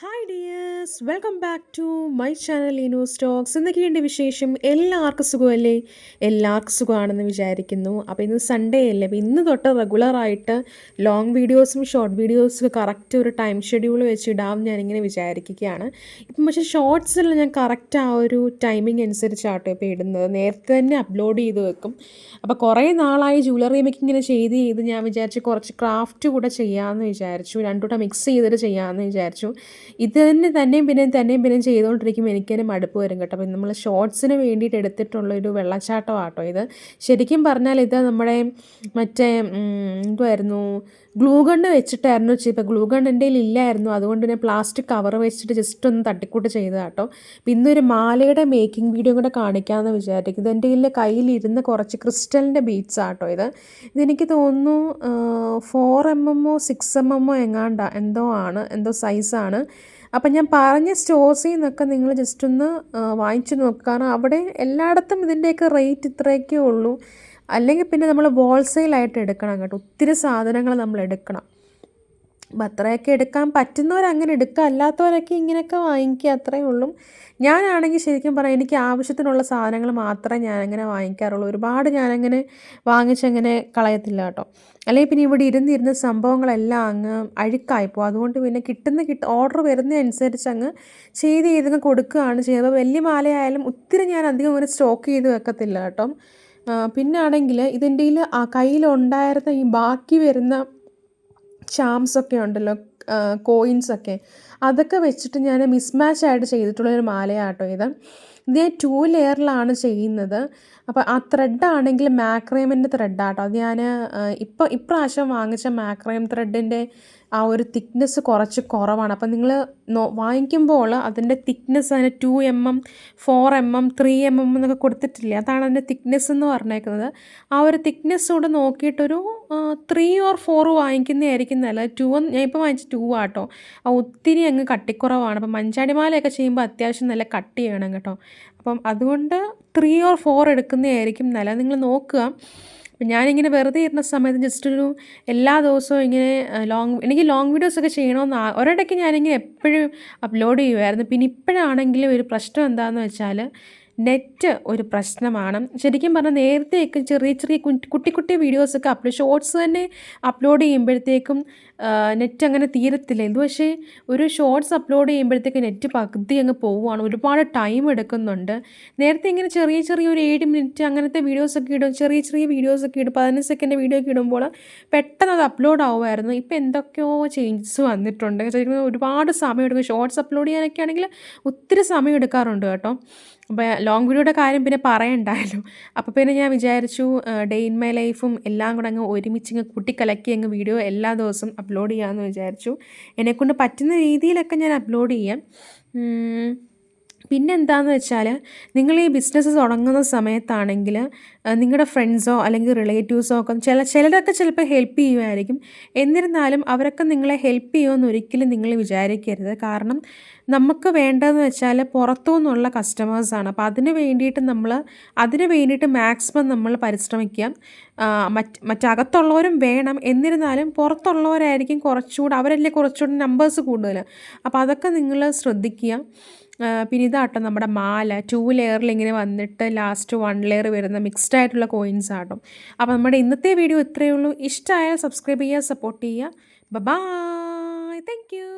Hi dears welcome back to my channel ഇനോ സ്റ്റോക്സ് എന്തൊക്കെയുണ്ട് വിശേഷം? എല്ലാവർക്കും സുഖമല്ലേ? എല്ലാവർക്കും സുഖമാണെന്ന് വിചാരിക്കുന്നു. അപ്പോൾ ഇന്ന് സൺഡേ അല്ലേ? അപ്പോൾ ഇന്ന് തൊട്ട് റെഗുലറായിട്ട് ലോങ് വീഡിയോസും ഷോർട്ട് വീഡിയോസും കറക്റ്റ് ഒരു ടൈം ഷെഡ്യൂൾ വെച്ച് ഇടാം ഞാനിങ്ങനെ വിചാരിക്കുകയാണ്. ഇപ്പം പക്ഷേ ഷോർട്സിൽ ഞാൻ കറക്റ്റ് ആ ഒരു ടൈമിംഗ് അനുസരിച്ചാട്ടോ ഇപ്പോൾ ഇടുന്നത്. നേരത്തെ തന്നെ അപ്ലോഡ് ചെയ്ത് വെക്കും. അപ്പോൾ കുറേ നാളായി ജ്വല്ലറി മേക്കിങ്ങിനെ ചെയ്ത് ചെയ്ത് ഞാൻ വിചാരിച്ചു കുറച്ച് ക്രാഫ്റ്റ് കൂടെ ചെയ്യാമെന്ന് വിചാരിച്ചു. രണ്ടുകൂടെ മിക്സ് ചെയ്തിട്ട് ചെയ്യാമെന്ന് വിചാരിച്ചു. ഇത് തന്നെ തന്നെയും പിന്നെയും തന്നെയും പിന്നെയും ചെയ്തുകൊണ്ടിരിക്കുമ്പോൾ എനിക്ക് തന്നെ മടുപ്പ് വരും കേട്ടോ. അപ്പം നമ്മൾ ഷോർട്സിന് വേണ്ടിയിട്ട് എടുത്തിട്ടുള്ള ഒരു വെള്ളച്ചാട്ടം ആട്ടോ ഇത്. ശരിക്കും പറഞ്ഞാൽ ഇത് നമ്മുടെ മറ്റേ എന്തുമായിരുന്നു ഗ്ലൂ ഗണ്ണ് വെച്ചിട്ടായിരുന്നു ഇപ്പോൾ ഗ്ലൂ ഗൺ എന്റെ ഇല്ലായിരുന്നു അതുകൊണ്ട് ഞാൻ പ്ലാസ്റ്റിക് കവർ വെച്ചിട്ട് ജസ്റ്റ് ഒന്ന് തട്ടിക്കൂട്ട് ചെയ്തതാട്ടോ. ഇന്നൊരു മാലയുടെ മേക്കിംഗ് വീഡിയോ കൂടെ കാണിക്കാമെന്ന് വിചാരിക്കും. ഇത് എന്റെ കയ്യിൽ കയ്യിലിരുന്ന് കുറച്ച് ക്രിസ്റ്റലിന്റെ ബീറ്റ്സ് ആട്ടോ ഇത്. ഇതെനിക്ക് തോന്നുന്നു ഫോർ എം എമ്മോ സിക്സ് എം എമ്മോ എങ്ങാണ്ട എന്തോ ആണ് എന്തോ സൈസാണ് അപ്പം ഞാൻ പറഞ്ഞ സ്റ്റോഴ്സിൽ നിന്നൊക്കെ നിങ്ങൾ ജസ്റ്റ് ഒന്ന് വാങ്ങിച്ചു നോക്കുക കാരണം അവിടെ എല്ലായിടത്തും ഇതിന്റെയൊക്കെ റേറ്റ് ഇത്രയൊക്കെ ഉള്ളൂ. അല്ലെങ്കിൽ പിന്നെ നമ്മൾ ഹോൾസെയിലായിട്ട് എടുക്കണം കേട്ടോ ഒത്തിരി സാധനങ്ങൾ നമ്മൾ എടുക്കണം. അത്രയൊക്കെ എടുക്കാൻ പറ്റുന്നവരങ്ങനെ എടുക്കുക അല്ലാത്തവരൊക്കെ ഇങ്ങനെയൊക്കെ വാങ്ങിക്കുക അത്രയേ ഉള്ളൂ. ഞാനാണെങ്കിൽ ശരിക്കും പറയാം എനിക്ക് ആവശ്യത്തിനുള്ള സാധനങ്ങൾ മാത്രമേ ഞാനങ്ങനെ വാങ്ങിക്കാറുള്ളൂ. ഒരുപാട് ഞാനങ്ങനെ വാങ്ങിച്ചങ്ങനെ കളയത്തില്ല കേട്ടോ. അല്ലെങ്കിൽ പിന്നെ ഇവിടെ ഇരുന്നിരുന്ന സംഭവങ്ങളെല്ലാം അങ്ങ് അഴുക്കായിപ്പോൾ അതുകൊണ്ട് പിന്നെ കിട്ടുന്ന കിട്ട ഓർഡർ വരുന്നതനുസരിച്ച് അങ്ങ് ചെയ്ത് ചെയ്തങ്ങ് കൊടുക്കുകയാണ് ചെയ്യുന്നത്. വലിയ മാലയായാലും ഒത്തിരി ഞാൻ അധികം അങ്ങനെ സ്റ്റോക്ക് ചെയ്ത് വെക്കത്തില്ല കേട്ടോ. പിന്നെ ആണെങ്കിൽ ഇതിന്റെ ആ കയ്യിലുണ്ടായിരുന്ന ഈ ബാക്കി വരുന്ന ചാംസൊക്കെ ഉണ്ടല്ലോ കോയിൻസൊക്കെ അതൊക്കെ വെച്ചിട്ട് ഞാൻ മിസ്മാച്ച് ആയിട്ട് ചെയ്തിട്ടുള്ളൊരു മാലയാട്ടോ ഇത്. ഇത് ഞാൻ ടു ലെയറിലാണ് ചെയ്യുന്നത്. അപ്പോൾ ആ ത്രെഡ് ആണെങ്കിൽ മാക്രേമിന്റെ ത്രെഡാട്ടോ അത് ഞാൻ ഇപ്പോൾ ഇപ്രാവശ്യം വാങ്ങിച്ച മാക്രേം ത്രെഡിന്റെ ആ ഒരു തിക്നെസ് കുറച്ച് കുറവാണ്. അപ്പോൾ നിങ്ങൾ വാങ്ങിക്കുമ്പോൾ അതിന്റെ തിക്നെസ് അതിന് two M M four M M three M M എന്നൊക്കെ കൊടുത്തിട്ടില്ലേ? അതാണ് അതിന്റെ തിക്നെസ് എന്ന് പറഞ്ഞേക്കുന്നത്. ആ ഒരു തിക്നെസ് കൂടെ നോക്കിയിട്ടൊരു ത്രീ ഓർ ഫോർ വാങ്ങിക്കുന്നതായിരിക്കും നല്ല ടു ഞാൻ ഇപ്പോൾ വാങ്ങിച്ച ടു ആട്ടോ. ആ ഒത്തിരി അങ്ങ് കട്ടിക്കുറവാണ്. അപ്പോൾ മഞ്ചാടിമാലയൊക്കെ ചെയ്യുമ്പോൾ അത്യാവശ്യം നല്ല കട്ട് ചെയ്യണം കേട്ടോ. അപ്പം അതുകൊണ്ട് ത്രീ ഓർ ഫോർ എടുക്കുന്നതായിരിക്കും നല്ലത്. നിങ്ങൾ നോക്കുക. അപ്പം ഞാനിങ്ങനെ വെറുതെ ഇരുന്ന സമയത്ത് ജസ്റ്റ് ഒരു എല്ലാ ദിവസവും ഇങ്ങനെ ലോങ് എനിക്ക് ലോങ് വീഡിയോസൊക്കെ ചെയ്യണമെന്ന് ഒരിടയ്ക്ക് ഞാനിങ്ങനെ എപ്പോഴും അപ്ലോഡ് ചെയ്യുമായിരുന്നു. പിന്നെ ഇപ്പോഴാണെങ്കിലും ഒരു പ്രശ്നം എന്താണെന്ന് വെച്ചാൽ നെറ്റ് ഒരു പ്രശ്നമാണ്. ശരിക്കും പറഞ്ഞാൽ നേരത്തെയൊക്കെ ചെറിയ ചെറിയ കുട്ടി കുട്ടി വീഡിയോസൊക്കെ അപ്ലോഡ് ഷോർട്സ് തന്നെ അപ്ലോഡ് ചെയ്യുമ്പോഴത്തേക്കും നെറ്റ് അങ്ങനെ തീരത്തില്ല. ഇത് പക്ഷേ ഒരു ഷോർട്സ് അപ്ലോഡ് ചെയ്യുമ്പോഴത്തേക്ക് നെറ്റ് പകുതി അങ്ങ് പോവുകയാണ് ഒരുപാട് ടൈം എടുക്കുന്നുണ്ട്. നേരത്തെ ഇങ്ങനെ ചെറിയ ചെറിയ ഒരു ഏഴ് മിനിറ്റ് അങ്ങനത്തെ വീഡിയോസൊക്കെ ഇടും. ചെറിയ ചെറിയ വീഡിയോസൊക്കെ ഇടും. പതിനഞ്ച് സെക്കൻഡ് വീഡിയോ ഒക്കെ ഇടുമ്പോൾ പെട്ടെന്ന് അത് അപ്ലോഡ് ആവുമായിരുന്നു. ഇപ്പോൾ എന്തൊക്കെയോ ചേഞ്ചസ് വന്നിട്ടുണ്ട്. ശരിക്കും ഒരുപാട് സമയം എടുക്കും. ഷോർട്സ് അപ്ലോഡ് ചെയ്യാനൊക്കെ ആണെങ്കിൽ ഒത്തിരി സമയം എടുക്കാറുണ്ട് കേട്ടോ. അപ്പോൾ ലോങ് വീഡിയോയുടെ കാര്യം പിന്നെ പറയണ്ടായല്ലോ. അപ്പോൾ പിന്നെ ഞാൻ വിചാരിച്ചു ഡേ ഇൻ മൈ ലൈഫും എല്ലാം കൂടെ അങ്ങ് ഒരുമിച്ച് അങ്ങ് കുട്ടിക്കലക്കി അങ്ങ് വീഡിയോ എല്ലാ ദിവസവും അപ്ലോഡ് ചെയ്യാമെന്ന് വിചാരിച്ചു. എന്നെക്കൊണ്ട് പറ്റുന്ന രീതിയിലൊക്കെ ഞാൻ അപ്ലോഡ് ചെയ്യാം. പിന്നെ എന്താണെന്ന് വെച്ചാൽ നിങ്ങൾ ഈ ബിസിനസ് തുടങ്ങുന്ന സമയത്താണെങ്കിൽ നിങ്ങളുടെ ഫ്രണ്ട്സോ അല്ലെങ്കിൽ റിലേറ്റീവ്സോ ഒക്കെ ചില ചിലരൊക്കെ ചിലപ്പോൾ ഹെൽപ്പ് ചെയ്യുമായിരിക്കും എന്നിരുന്നാലും അവരൊക്കെ നിങ്ങളെ ഹെൽപ്പ് ചെയ്യുമെന്ന് ഒരിക്കലും നിങ്ങൾ വിചാരിക്കരുത്. കാരണം നമുക്ക് വേണ്ടതെന്ന് വെച്ചാൽ പുറത്തു നിന്നുള്ള കസ്റ്റമേഴ്സാണ് അപ്പോൾ അതിന് വേണ്ടിയിട്ട് നമ്മൾ അതിന് വേണ്ടിയിട്ട് മാക്സിമം നമ്മൾ പരിശ്രമിക്കുക മറ്റ് മറ്റകത്തുള്ളവരും വേണം. എന്നിരുന്നാലും പുറത്തുള്ളവരായിരിക്കും കുറച്ചുകൂടെ അവരല്ലേ കുറച്ചുകൂടെ നമ്പേഴ്സ് കൂടുതൽ അപ്പോൾ അതൊക്കെ നിങ്ങൾ ശ്രദ്ധിക്കുക. പിന്നെ ഇതാട്ടോ നമ്മുടെ മാല. ടു ലെയറിൽ ഇങ്ങനെ വന്നിട്ട് ലാസ്റ്റ് വൺ ലെയർ വരുന്ന മിക്സ്ഡ് ആയിട്ടുള്ള കോയിൻസ് ആട്ടോ. അപ്പോൾ നമ്മുടെ ഇന്നത്തെ വീഡിയോ ഇത്രയേ ഉള്ളൂ. ഇഷ്ടമായാൽ സബ്സ്ക്രൈബ് ചെയ്യുക സപ്പോർട്ട് ചെയ്യുക. Bye thank you